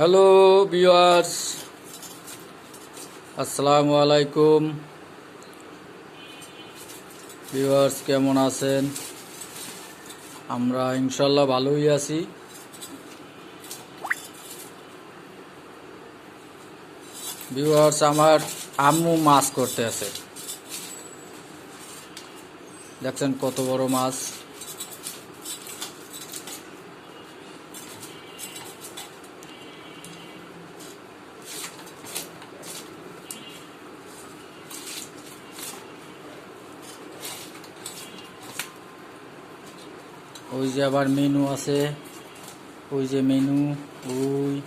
Hello বিয়ার্স আসসালামু আলাইকুম বিয়ার্স কেমন আছেন? আমরা ইনশাল্লাহ ভালোই আছি। বিয়ার্স আমার আম্মু মাছ করতে আছে। দেখছেন কত বড় মাছ। ওই যে আবার মেনু আছে। ওই যে মেনু ওই।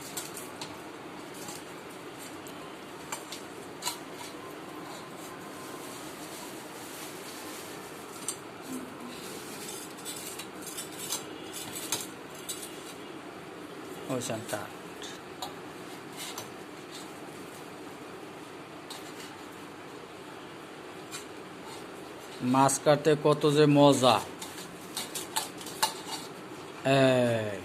মাছ কাটতে কত যে মজা। এই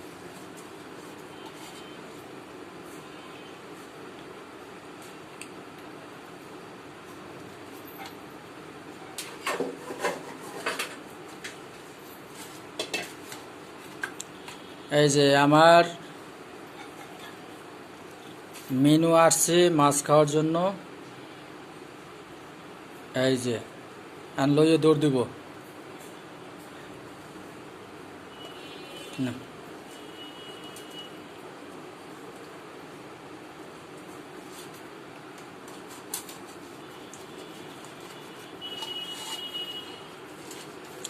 এই যে আমার মেনু আসছে মাছ খাওয়ার জন্য। এই যে আর দৌড় দিব। না।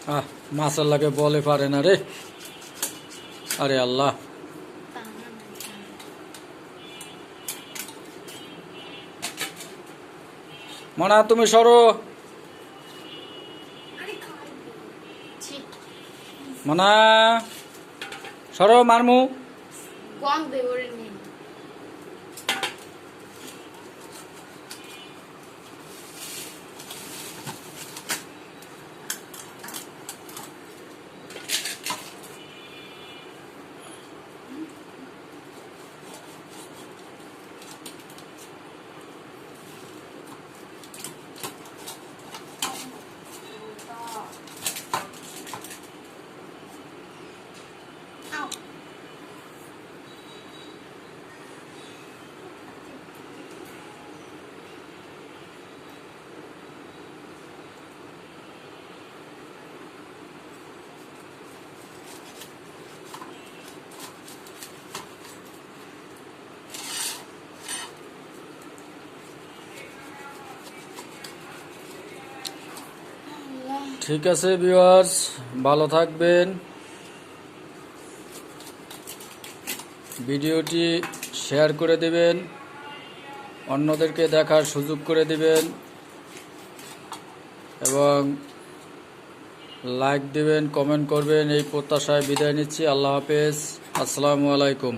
আহ লাগে বলে পারে না রে। আরে আল্লাহ। মনা তুমি সরো। মনা। সরো মারমু। গং দেবরে ঠিক আছে ভিউয়ার্স ভালো থাকবেন। ভিডিওটি শেয়ার করে দিবেন, অন্যদেরকে দেখার সুযোগ করে দিবেন, এবং লাইক দিবেন কমেন্ট করবেন, এই প্রত্যাশায় বিদায় নিচ্ছি, আল্লাহ হাফেজ, আসসালামু আলাইকুম।